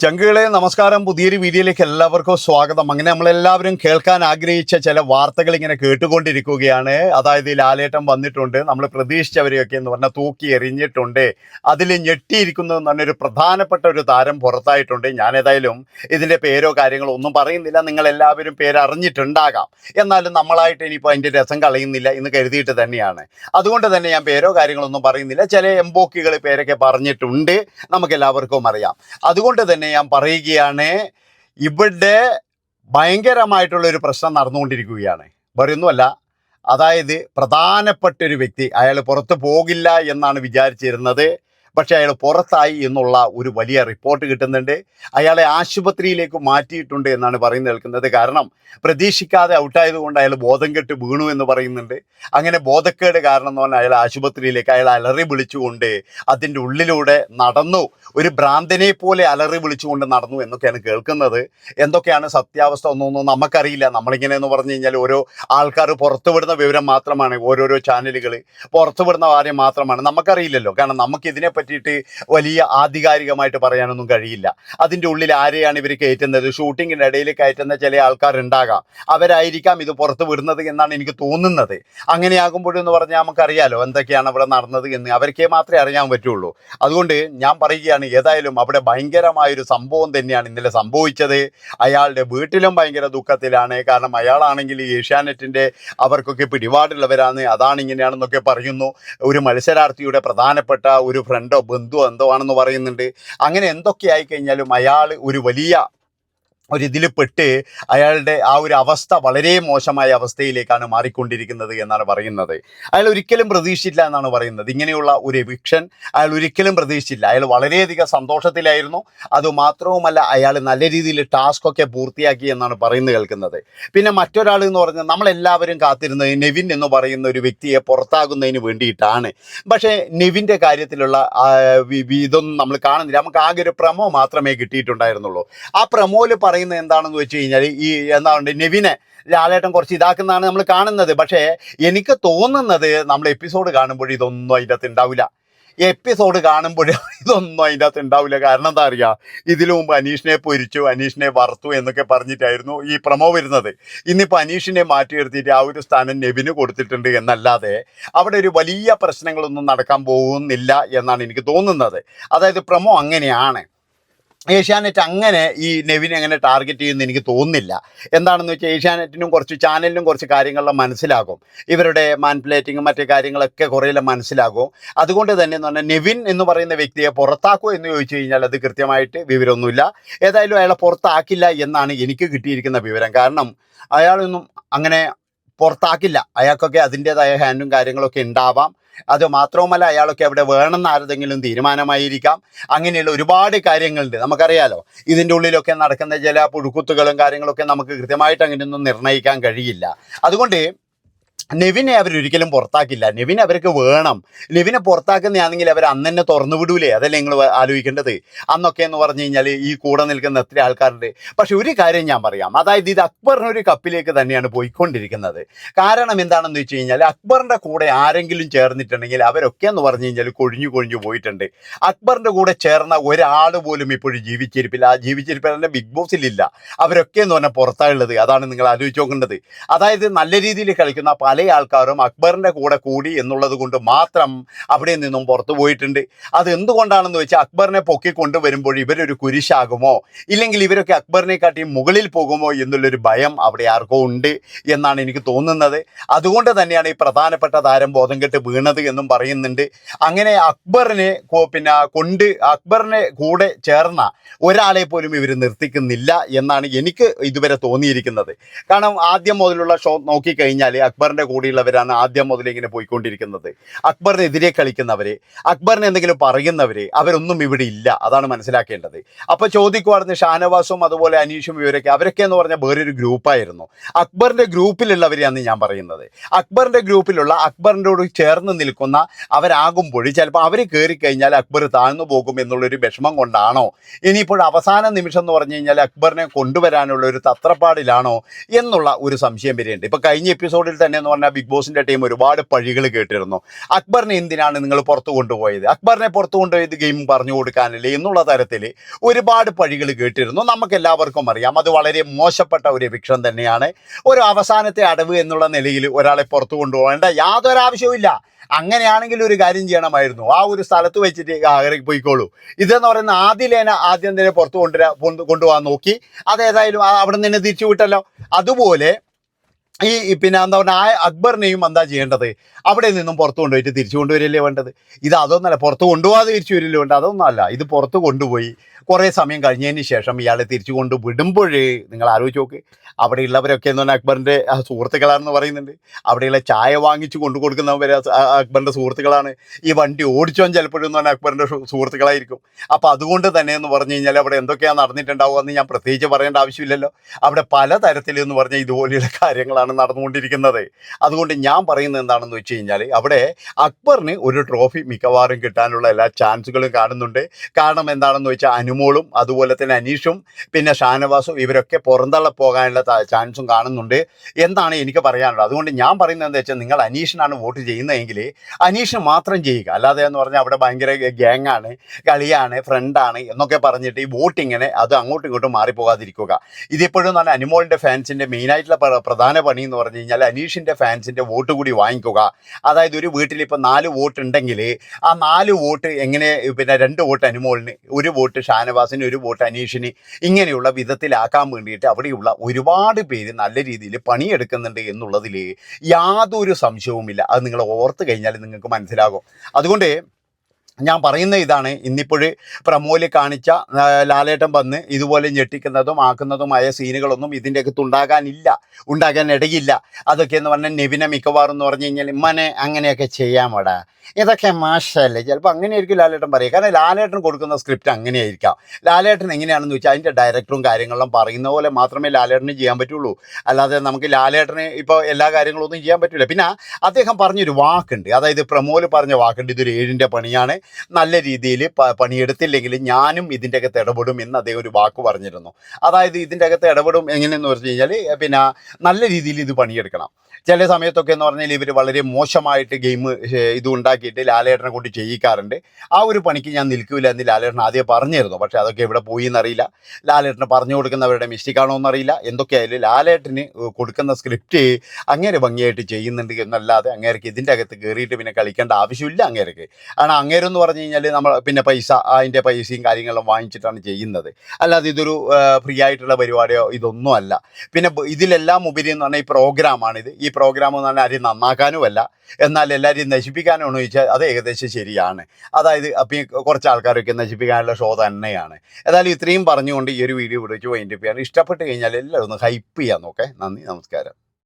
ചങ്കുകളെ നമസ്കാരം പുതിയൊരു വീഡിയോയിലേക്ക് എല്ലാവർക്കും സ്വാഗതം. അങ്ങനെ നമ്മളെല്ലാവരും കേൾക്കാൻ ആഗ്രഹിച്ച ചില വാർത്തകൾ ഇങ്ങനെ കേട്ടുകൊണ്ടിരിക്കുകയാണ്. അതായത് ഈ ലാലേട്ടൻ വന്നിട്ടുണ്ട്. നമ്മൾ പ്രതീക്ഷിച്ചവരെയൊക്കെ എന്ന് പറഞ്ഞാൽ തൂക്കി എറിഞ്ഞിട്ടുണ്ട്. അതിൽ ഞെട്ടിയിരിക്കുന്നു എന്ന് പറഞ്ഞൊരു പ്രധാനപ്പെട്ട ഒരു താരം പുറത്തായിട്ടുണ്ട്. ഞാൻ ഏതായാലും ഇതിന്റെ പേരോ കാര്യങ്ങളോ ഒന്നും പറയുന്നില്ല. നിങ്ങളെല്ലാവരും പേരറിഞ്ഞിട്ടുണ്ടാകാം. എന്നാലും നമ്മളായിട്ട് ഇനിയിപ്പോൾ അതിന്റെ രസം കളയുന്നില്ല എന്ന് കരുതിയിട്ട് തന്നെയാണ്. അതുകൊണ്ട് തന്നെ ഞാൻ പേരോ കാര്യങ്ങളൊന്നും പറയുന്നില്ല. ചില എംബോക്കികൾ പേരൊക്കെ പറഞ്ഞിട്ടുണ്ട്. നമുക്കെല്ലാവർക്കും അറിയാം. അതുകൊണ്ട് തന്നെ ഞാൻ പറയുകയാണ് ഇവിടെ ഭയങ്കരമായിട്ടുള്ള ഒരു പ്രശ്നം നടന്നുകൊണ്ടിരിക്കുകയാണ്. വേറൊന്നുമല്ല അതായത് പ്രധാനപ്പെട്ട ഒരു വ്യക്തി അയാൾ പുറത്തു പോകില്ല എന്നാണ് വിചാരിച്ചിരുന്നത്. പക്ഷേ അയാൾ പുറത്തായി എന്നുള്ള ഒരു വലിയ റിപ്പോർട്ട് കിട്ടുന്നുണ്ട്. അയാളെ ആശുപത്രിയിലേക്ക് മാറ്റിയിട്ടുണ്ട് എന്നാണ് പറയുന്നത് കേൾക്കുന്നത്. കാരണം പ്രതീക്ഷിക്കാതെ ഔട്ടായത് കൊണ്ട് അയാൾ ബോധം കെട്ട് വീണു എന്ന് പറയുന്നുണ്ട്. അങ്ങനെ ബോധക്കേട് കാരണം എന്ന് പറഞ്ഞാൽ അയാൾ ആശുപത്രിയിലേക്ക് അയാൾ അലറി വിളിച്ചുകൊണ്ട് അതിന്റെ ഉള്ളിലൂടെ നടന്നു. ഒരു ഭ്രാന്തനെ പോലെ അലറി വിളിച്ചുകൊണ്ട് നടന്നു എന്നൊക്കെയാണ് കേൾക്കുന്നത്. എന്തൊക്കെയാണ് സത്യാവസ്ഥ ഒന്നൊന്നും നമുക്കറിയില്ല. നമ്മളിങ്ങനെ എന്ന് പറഞ്ഞു കഴിഞ്ഞാൽ ഓരോ ആൾക്കാർ പുറത്തുവിടുന്ന വിവരം മാത്രമാണ് ഓരോരോ ചാനലുകൾ പുറത്തുവിടുന്ന കാര്യം മാത്രമാണ്. നമുക്കറിയില്ലല്ലോ. കാരണം നമുക്ക് ഇതിനെ പറ്റിയിട്ട് വലിയ ആധികാരികമായിട്ട് പറയാനൊന്നും കഴിയില്ല. അതിന്റെ ഉള്ളിൽ ആരെയാണ് ഇവർ കയറ്റുന്നത്? ഷൂട്ടിങ്ങിന്റെ ഇടയിൽ കയറ്റുന്ന ചില ആൾക്കാരുണ്ടാകാം. അവരായിരിക്കാം ഇത് പുറത്ത് വിടുന്നത് എന്നാണ് എനിക്ക് തോന്നുന്നത്. അങ്ങനെയാകുമ്പോഴെന്ന് പറഞ്ഞാൽ നമുക്കറിയാലോ എന്തൊക്കെയാണ് അവിടെ നടന്നത് എന്ന്. അവർക്കേ മാത്രമേ അറിയാൻ പറ്റുള്ളൂ. അതുകൊണ്ട് ഞാൻ പറയുകയാണ് ഏതായാലും അവിടെ ഭയങ്കരമായൊരു സംഭവം തന്നെയാണ് ഇന്നലെ സംഭവിച്ചത്. അയാളുടെ വീട്ടിലും ഭയങ്കര ദുഃഖത്തിലാണ്. കാരണം അയാളാണെങ്കിൽ ഏഷ്യാനെറ്റിന്റെ അവർക്കൊക്കെ പിടിപാടുള്ളവരാണ്. അതാണ് ഇങ്ങനെയാണെന്നൊക്കെ പറയുന്നു. ഒരു മത്സരാർത്ഥിയുടെ പ്രധാനപ്പെട്ട ഒരു ഫ്രണ്ടോ ബന്ധുവോ എന്തോ ആണെന്ന് പറയുന്നുണ്ട്. അങ്ങനെ എന്തൊക്കെ ആയി കഴിഞ്ഞാലും അയാൾ ഒരു വലിയ ഒരു ഇതിൽ പെട്ട് അയാളുടെ ആ ഒരു അവസ്ഥ വളരെ മോശമായ അവസ്ഥയിലേക്കാണ് മാറിക്കൊണ്ടിരിക്കുന്നത് എന്നാണ് പറയുന്നത്. അയാൾ ഒരിക്കലും പ്രതീക്ഷിച്ചില്ല എന്നാണ് പറയുന്നത്. ഇങ്ങനെയുള്ള ഒരു വിക്ഷൻ അയാൾ ഒരിക്കലും പ്രതീക്ഷിച്ചില്ല. അയാൾ വളരെയധികം സന്തോഷത്തിലായിരുന്നു. അതുമാത്രവുമല്ല അയാൾ നല്ല രീതിയിൽ ടാസ്ക് ഒക്കെ പൂർത്തിയാക്കി എന്നാണ് പറയുന്നത് കേൾക്കുന്നത്. പിന്നെ മറ്റൊരാൾ എന്ന് പറഞ്ഞാൽ നമ്മളെല്ലാവരും കാത്തിരുന്നത് നെവിൻ എന്ന് പറയുന്ന ഒരു വ്യക്തിയെ പുറത്താകുന്നതിന് വേണ്ടിയിട്ടാണ്. പക്ഷേ നെവിന്റെ കാര്യത്തിലുള്ള ഇതൊന്നും നമ്മൾ കാണുന്നില്ല. നമുക്ക് ആകെ ഒരു പ്രമോ മാത്രമേ കിട്ടിയിട്ടുണ്ടായിരുന്നുള്ളൂ. ആ പ്രമോയിൽ പറയുന്നത് എന്താണെന്ന് വെച്ച് കഴിഞ്ഞാൽ ഈ എന്താണ് നെവിനെ ലാലേട്ടൻ കുറച്ച് ഇതാക്കുന്നതാണ് നമ്മൾ കാണുന്നത്. പക്ഷേ എനിക്ക് തോന്നുന്നത് നമ്മൾ എപ്പിസോഡ് കാണുമ്പോൾ ഇതൊന്നും അതിന്റെ അകത്ത് ഉണ്ടാവില്ല. എപ്പിസോഡ് കാണുമ്പോൾ ഇതൊന്നും അതിന്റെ അകത്ത് ഉണ്ടാവില്ല. കാരണം എന്താ അറിയുക ഇതിനു മുമ്പ് അനീഷിനെ പൊരിച്ചു അനീഷിനെ വറുത്തു എന്നൊക്കെ പറഞ്ഞിട്ടായിരുന്നു ഈ പ്രമോ വരുന്നത്. ഇന്നിപ്പോൾ അനീഷിനെ മാറ്റി നിർത്തിയിട്ട് ആ ഒരു സ്ഥാനം നെബിന് കൊടുത്തിട്ടുണ്ട് എന്നല്ലാതെ അവിടെ ഒരു വലിയ പ്രശ്നങ്ങളൊന്നും നടക്കാൻ പോകുന്നില്ല എന്നാണ് എനിക്ക് തോന്നുന്നത്. അതായത് പ്രമോ അങ്ങനെയാണ്. ഏഷ്യാനെറ്റ് അങ്ങനെ ഈ നെവിനെ അങ്ങനെ ടാർഗറ്റ് ചെയ്യുമെന്ന് എനിക്ക് തോന്നുന്നില്ല. എന്താണെന്ന് വെച്ചാൽ ഏഷ്യാനെറ്റിനും കുറച്ച് ചാനലിനും കുറച്ച് കാര്യങ്ങളെല്ലാം മനസ്സിലാകും. ഇവരുടെ മാൻപ്ലേറ്റിങ്ങും മറ്റു കാര്യങ്ങളൊക്കെ കുറേയെല്ലാം മനസ്സിലാകും. അതുകൊണ്ട് തന്നെ എന്ന് പറഞ്ഞാൽ നെവിൻ എന്ന് പറയുന്ന വ്യക്തിയെ പുറത്താക്കുമോ എന്ന് ചോദിച്ചു കഴിഞ്ഞാൽ അത് കൃത്യമായിട്ട് വിവരമൊന്നുമില്ല. ഏതായാലും അയാളെ പുറത്താക്കില്ല എന്നാണ് എനിക്ക് കിട്ടിയിരിക്കുന്ന വിവരം. കാരണം അയാളൊന്നും അങ്ങനെ പുറത്താക്കില്ല. അയാൾക്കൊക്കെ അതിന്റേതായ ഹാൻഡും കാര്യങ്ങളൊക്കെ ഉണ്ടാവാം. അത് മാത്രവുമല്ല അയാളൊക്കെ അവിടെ വേണമെന്ന് ആരെങ്കിലും തീരുമാനമായിരിക്കാം. അങ്ങനെയുള്ള ഒരുപാട് കാര്യങ്ങളുണ്ട്. നമുക്കറിയാലോ ഇതിന്റെ ഉള്ളിലൊക്കെ നടക്കുന്ന ചില പുഴുക്കുത്തുകളും കാര്യങ്ങളൊക്കെ നമുക്ക് കൃത്യമായിട്ട് അങ്ങനെയൊന്നും നിർണയിക്കാൻ കഴിയില്ല. അതുകൊണ്ട് നെവിനെ അവരൊരിക്കലും പുറത്താക്കില്ല. നെവിനെ അവർക്ക് വേണം. നെവിനെ പുറത്താക്കുന്നതാണെങ്കിൽ അവർ അന്ന് തന്നെ തുറന്നു വിടൂലേ? അതല്ലേ നിങ്ങൾ ആലോചിക്കേണ്ടത്. അന്നൊക്കെ എന്ന് പറഞ്ഞു കഴിഞ്ഞാൽ ഈ കൂടെ നിൽക്കുന്ന എത്ര ആൾക്കാരുണ്ട്. പക്ഷെ ഒരു കാര്യം ഞാൻ പറയാം. അതായത് ഇത് അക്ബറിനൊരു കപ്പിലേക്ക് തന്നെയാണ് പോയിക്കൊണ്ടിരിക്കുന്നത്. കാരണം എന്താണെന്ന് വെച്ച് കഴിഞ്ഞാൽ അക്ബറിന്റെ കൂടെ ആരെങ്കിലും ചേർന്നിട്ടുണ്ടെങ്കിൽ അവരൊക്കെ എന്ന് പറഞ്ഞു കഴിഞ്ഞാൽ കൊഴിഞ്ഞു കൊഴിഞ്ഞു പോയിട്ടുണ്ട്. അക്ബറിന്റെ കൂടെ ചേർന്ന ഒരാൾ പോലും ഇപ്പോഴും ജീവിച്ചിരിപ്പില്ല. ആ ജീവിച്ചിരിപ്പില്ല ബിഗ് ബോസിലില്ല അവരൊക്കെ എന്ന് പറഞ്ഞാൽ പുറത്താണുള്ളത് അതാണ് നിങ്ങൾ ആലോചിച്ച് നോക്കേണ്ടത്. അതായത് നല്ല രീതിയിൽ കളിക്കുന്ന പല ആൾക്കാരും അക്ബറിന്റെ കൂടെ കൂടി എന്നുള്ളത് കൊണ്ട് മാത്രം അവിടെ നിന്നും പുറത്തു പോയിട്ടുണ്ട്. അത് എന്തുകൊണ്ടാണെന്ന് വെച്ചാൽ അക്ബറിനെ പൊക്കി കൊണ്ടുവരുമ്പോൾ ഇവരൊരു കുരിശാകുമോ? ഇല്ലെങ്കിൽ ഇവരൊക്കെ അക്ബറിനെ കാട്ടി മുകളിൽ പോകുമോ എന്നുള്ളൊരു ഭയം അവിടെ ആർക്കോ ഉണ്ട് എന്നാണ് എനിക്ക് തോന്നുന്നത്. അതുകൊണ്ട് തന്നെയാണ് ഈ പ്രധാനപ്പെട്ട താരം ബോധം കെട്ട് വീണത് എന്നും പറയുന്നുണ്ട്. അങ്ങനെ അക്ബറിനെ പിന്നെ കൊണ്ട് അക്ബറിനെ കൂടെ ചേർന്ന ഒരാളെ പോലും ഇവർ നിർത്തിക്കുന്നില്ല എന്നാണ് എനിക്ക് ഇതുവരെ തോന്നിയിരിക്കുന്നത്. കാരണം ആദ്യം മുതലുള്ള ഷോ നോക്കിക്കഴിഞ്ഞാൽ അക്ബറിന്റെ കൂടെയുള്ളവരാണ് ആദ്യം മുതൽ ഇങ്ങനെ പോയിക്കൊണ്ടിരിക്കുന്നത്. അക്ബറിനെതിരെ കളിക്കുന്നവര് അക്ബറിനെ എന്തെങ്കിലും പറയുന്നവര് അവരൊന്നും ഇവിടെ ഇല്ല അതാണ് മനസ്സിലാക്കേണ്ടത്. അപ്പോൾ ചോദിക്കുവായിരുന്നു ഷാനവാസും അതുപോലെ അനീഷും ഇവരൊക്കെ അവരൊക്കെ എന്ന് പറഞ്ഞാൽ വേറൊരു ഗ്രൂപ്പായിരുന്നു. അക്ബറിന്റെ ഗ്രൂപ്പിലുള്ളവരെയാണ് ഞാൻ പറയുന്നത്. അക്ബറിന്റെ ഗ്രൂപ്പിലുള്ള അക്ബറിനോട് ചേർന്ന് നിൽക്കുന്ന അവരാകുമ്പോൾ ചിലപ്പോൾ അവർ കയറി കഴിഞ്ഞാൽ അക്ബർ താഴ്ന്നു പോകും എന്നുള്ളൊരു വിഷമം കൊണ്ടാണോ? ഇനിയിപ്പോൾ അവസാന നിമിഷം എന്ന് പറഞ്ഞു കഴിഞ്ഞാൽ അക്ബറിനെ കൊണ്ടുവരാനുള്ള ഒരു തത്രപ്പാടിലാണോ എന്നുള്ള ഒരു സംശയം വരെയുണ്ട് ഇപ്പൊ കഴിഞ്ഞ എപ്പിസോഡിൽ തന്നെ എന്ന് പറഞ്ഞാൽ ബിഗ് ബോസിന്റെ ടീം ഒരുപാട് പഴികൾ കേട്ടിരുന്നു. അക്ബറിനെ എന്തിനാണ് നിങ്ങൾ പുറത്തു കൊണ്ടുപോയത്? അക്ബറിനെ പുറത്തു കൊണ്ടുപോയത് ഗെയിം പറഞ്ഞു കൊടുക്കാനില്ലേ എന്നുള്ള തരത്തിൽ ഒരുപാട് പഴികൾ കേട്ടിരുന്നു. നമുക്ക് എല്ലാവർക്കും അറിയാം അത് വളരെ മോശപ്പെട്ട ഒരു വിക്ഷം തന്നെയാണ്. ഒരു അവസാനത്തെ അടവ് എന്നുള്ള നിലയിൽ ഒരാളെ പുറത്തു കൊണ്ടുപോകേണ്ട യാതൊരു ആവശ്യവുമില്ല അങ്ങനെയാണെങ്കിൽ ഒരു കാര്യം ചെയ്യണമായിരുന്നു. ആ ഒരു സ്ഥലത്ത് വെച്ചിട്ട് ഇറങ്ങി പോയിക്കോളൂ. ഇതെന്ന് പറയുന്ന ആദ്യലേന ആദ്യം തന്നെ പുറത്ത് കൊണ്ടുവരാ കൊണ്ടുപോകാൻ നോക്കി. അതേതായാലും അവിടെ നിന്ന് തിരിച്ചു വിട്ടല്ലോ. അതുപോലെ ഈ പിന്നെ എന്താ പറഞ്ഞാൽ ആ അക്ബറിനെയും എന്താ ചെയ്യേണ്ടത്? അവിടെ നിന്നും പുറത്ത് കൊണ്ടുപോയിട്ട് തിരിച്ചു കൊണ്ടുവരില്ലേ വേണ്ടത്? ഇത് അതൊന്നല്ല പുറത്ത് കൊണ്ടുപോകാതെ തിരിച്ചു വരില്ലേ വേണ്ടത്? അതൊന്നുമല്ല ഇത് പുറത്ത് കൊണ്ടുപോയി കുറേ സമയം കഴിഞ്ഞതിന് ശേഷം ഇയാളെ തിരിച്ചു കൊണ്ട് വിടുമ്പോഴേ നിങ്ങൾ ആലോചിച്ച് നോക്ക്. അവിടെയുള്ളവരൊക്കെ എന്ന് പറഞ്ഞാൽ അക്ബറിന്റെ സുഹൃത്തുക്കളാണെന്ന് പറയുന്നുണ്ട്. അവിടെയുള്ള ചായ വാങ്ങിച്ചു കൊണ്ടു കൊടുക്കുന്നവർ അക്ബറിന്റെ സുഹൃത്തുക്കളാണ്. ഈ വണ്ടി ഓടിച്ചോൻ ചിലപ്പോഴും എന്ന് പറഞ്ഞാൽ അക്ബറിന്റെ സുഹൃത്തുക്കളായിരിക്കും. അപ്പോൾ അതുകൊണ്ട് തന്നെ എന്ന് പറഞ്ഞു കഴിഞ്ഞാൽ അവിടെ എന്തൊക്കെയാണ് നടന്നിട്ടുണ്ടാവുക എന്ന് ഞാൻ പ്രത്യേകിച്ച് പറയേണ്ട ആവശ്യമില്ലല്ലോ. അവിടെ പല തരത്തിൽ എന്ന് പറഞ്ഞാൽ ഇതുപോലെയുള്ള കാര്യങ്ങളാണ് നടന്നുകൊണ്ടിരിക്കുന്നത്. അതുകൊണ്ട് ഞാൻ പറയുന്നത് എന്താണെന്ന് വെച്ച് കഴിഞ്ഞാൽ അവിടെ അക്ബറിന് ഒരു ട്രോഫി മിക്കവാറും കിട്ടാനുള്ള എല്ലാ ചാൻസുകളും കാണുന്നുണ്ട്. കാരണം എന്താണെന്ന് വെച്ചാൽ അനുമോളും അതുപോലെ തന്നെ അനീഷും പിന്നെ ഷാനവാസും ഇവരൊക്കെ പുറന്തള്ള പോകാനുള്ള ചാൻസും കാണുന്നുണ്ട്. എന്താണ് എനിക്ക് പറയാനുള്ളത്? അതുകൊണ്ട് ഞാൻ പറയുന്നത് എന്താ വെച്ചാൽ നിങ്ങൾ അനീഷിനാണ് വോട്ട് ചെയ്യുന്നതെങ്കിൽ അനീഷിന് മാത്രം ചെയ്യുക. അല്ലാതെ എന്ന് പറഞ്ഞാൽ അവിടെ ഭയങ്കര ഗ്യാങ്ങാണ് കളിയാണ് ഫ്രണ്ടാണ് എന്നൊക്കെ പറഞ്ഞിട്ട് ഈ വോട്ടിങ്ങിനെ അത് അങ്ങോട്ടും ഇങ്ങോട്ടും മാറിപ്പോകാതിരിക്കുക. ഇതിപ്പോഴും തന്നെ അനുമോളിന്റെ ഫാൻസിന്റെ മെയിനായിട്ടുള്ള പ്ര- പ്രധാന പണി എന്ന് പറഞ്ഞു കഴിഞ്ഞാൽ അനീഷിന്റെ ഫാൻസിന്റെ വോട്ട് കൂടി വാങ്ങിക്കുക. അതായത് ഒരു വീട്ടിൽ ഇപ്പോൾ നാല് വോട്ട് ഉണ്ടെങ്കിൽ ആ നാല് വോട്ട് എങ്ങനെ പിന്നെ രണ്ട് വോട്ട് അനുമോളിന് ഒരു വോട്ട് ഷാനവാസിന് ഒരു വോട്ട് അനീഷിന് ഇങ്ങനെയുള്ള വിധത്തിലാക്കാൻ വേണ്ടിയിട്ട് അവിടെയുള്ള ഒരുപാട് പേര് നല്ല രീതിയിൽ പണിയെടുക്കുന്നുണ്ട് എന്നുള്ളതിൽ യാതൊരു സംശയവുമില്ല. അത് നിങ്ങൾ ഓർത്ത് കഴിഞ്ഞാൽ നിങ്ങൾക്ക് മനസ്സിലാകും. അതുകൊണ്ട് ഞാൻ പറയുന്ന ഇതാണ്. ഇന്നിപ്പോഴ് പ്രമോൽ കാണിച്ച ലാലേട്ടൻ വന്ന് ഇതുപോലെ ഞെട്ടിക്കുന്നതും ആക്കുന്നതുമായ സീനുകളൊന്നും ഇതിന്റെ അകത്ത് ഉണ്ടാകാനില്ല. ഉണ്ടാകാൻ ഇടയില്ല അതൊക്കെ എന്ന് പറഞ്ഞാൽ നെവിന മിക്കവാറും എന്ന് പറഞ്ഞു കഴിഞ്ഞാൽ ഇമ്മനെ അങ്ങനെയൊക്കെ ചെയ്യാമോടാ ഇതൊക്കെ മാഷല്ലേ? ചിലപ്പോൾ അങ്ങനെയായിരിക്കും ലാലേട്ടൻ പറയുക. കാരണം ലാലേട്ടൻ കൊടുക്കുന്ന സ്ക്രിപ്റ്റ് അങ്ങനെയായിരിക്കാം. ലാലേട്ടൻ എങ്ങനെയാണെന്ന് വെച്ചാൽ അതിന്റെ ഡയറക്ടറും കാര്യങ്ങളും പറയുന്ന പോലെ മാത്രമേ ലാലേട്ടന് ചെയ്യാൻ പറ്റുള്ളൂ. അല്ലാതെ നമുക്ക് ലാലേട്ടന് ഇപ്പോൾ എല്ലാ കാര്യങ്ങളും ഒന്നും ചെയ്യാൻ പറ്റില്ല പിന്നെ അദ്ദേഹം പറഞ്ഞൊരു വാക്കുണ്ട്. അതായത് പ്രമോൽ പറഞ്ഞ വാക്കുണ്ട്. ഇതൊരു ഏഴിന്റെ പണിയാണ്. നല്ല രീതിയിൽ പണിയെടുത്തില്ലെങ്കിൽ ഞാനും ഇതിന്റെ അകത്ത് ഇടപെടും എന്ന് അദ്ദേഹം ഒരു വാക്ക് പറഞ്ഞിരുന്നു. അതായത് ഇതിന്റെ അകത്ത് ഇടപെടും എങ്ങനെയെന്ന് പറഞ്ഞു കഴിഞ്ഞാൽ പിന്നെ നല്ല രീതിയിൽ ഇത് പണിയെടുക്കണം. ചില സമയത്തൊക്കെ എന്ന് പറഞ്ഞാൽ ഇവർ വളരെ മോശമായിട്ട് ഗെയിം ഇത് ഉണ്ടാക്കിയിട്ട് ലാലേട്ടനെ കൊണ്ട് ചെയ്യിക്കാറുണ്ട്. ആ ഒരു പണിക്ക് ഞാൻ നിൽക്കില്ല എന്ന് ലാലേട്ടൻ ആദ്യം പറഞ്ഞിരുന്നു. പക്ഷേ അതൊക്കെ എവിടെ പോയി എന്നറിയില്ല. ലാലേട്ടനെ പറഞ്ഞു കൊടുക്കുന്നവരുടെ മിസ്റ്റേക്കാണോ എന്നറിയില്ല. എന്തൊക്കെയായാലും ലാലേട്ടന് കൊടുക്കുന്ന സ്ക്രിപ്റ്റ് അങ്ങേരെ ഭംഗിയായിട്ട് ചെയ്യുന്നുണ്ട് എന്നല്ലാതെ അങ്ങേർക്ക് ഇതിന്റെ അകത്ത് കയറിയിട്ട് പിന്നെ കളിക്കേണ്ട ആവശ്യമില്ല അങ്ങേർക്ക് കാരണം അങ്ങേരെന്ന് പറഞ്ഞു കഴിഞ്ഞാൽ നമ്മൾ പിന്നെ പൈസ അതിന്റെ പൈസയും കാര്യങ്ങളും വാങ്ങിച്ചിട്ടാണ് ചെയ്യുന്നത്. അല്ലാതെ ഇതൊരു ഫ്രീ ആയിട്ടുള്ള പരിപാടിയോ ഇതൊന്നും അല്ല. പിന്നെ ഇതിലെല്ലാം ഉപരി എന്ന് പറഞ്ഞാൽ ഈ പ്രോഗ്രാമാണിത് ഈ പ്രോഗ്രാം എന്ന് പറഞ്ഞാൽ ആരെയും നന്നാക്കാനുമല്ല. എന്നാൽ എല്ലാവരെയും നശിപ്പിക്കാനാണോ ചോദിച്ചാൽ അത് ഏകദേശം ശരിയാണ്. അതായത് അപ്പം കുറച്ച് ആൾക്കാരൊക്കെ നശിപ്പിക്കാനുള്ള ഷോ തന്നെയാണ്. ഏതായാലും ഇത്രയും പറഞ്ഞുകൊണ്ട് ഈ ഒരു വീഡിയോ വിളിച്ച് വൈൻഡപ്പ് ചെയ്യാൻ ഇഷ്ടപ്പെട്ട് കഴിഞ്ഞാൽ എല്ലാവരും ഒന്ന് ഹൈപ്പ് ചെയ്യാൻ നോക്കേ. നന്ദി നമസ്കാരം.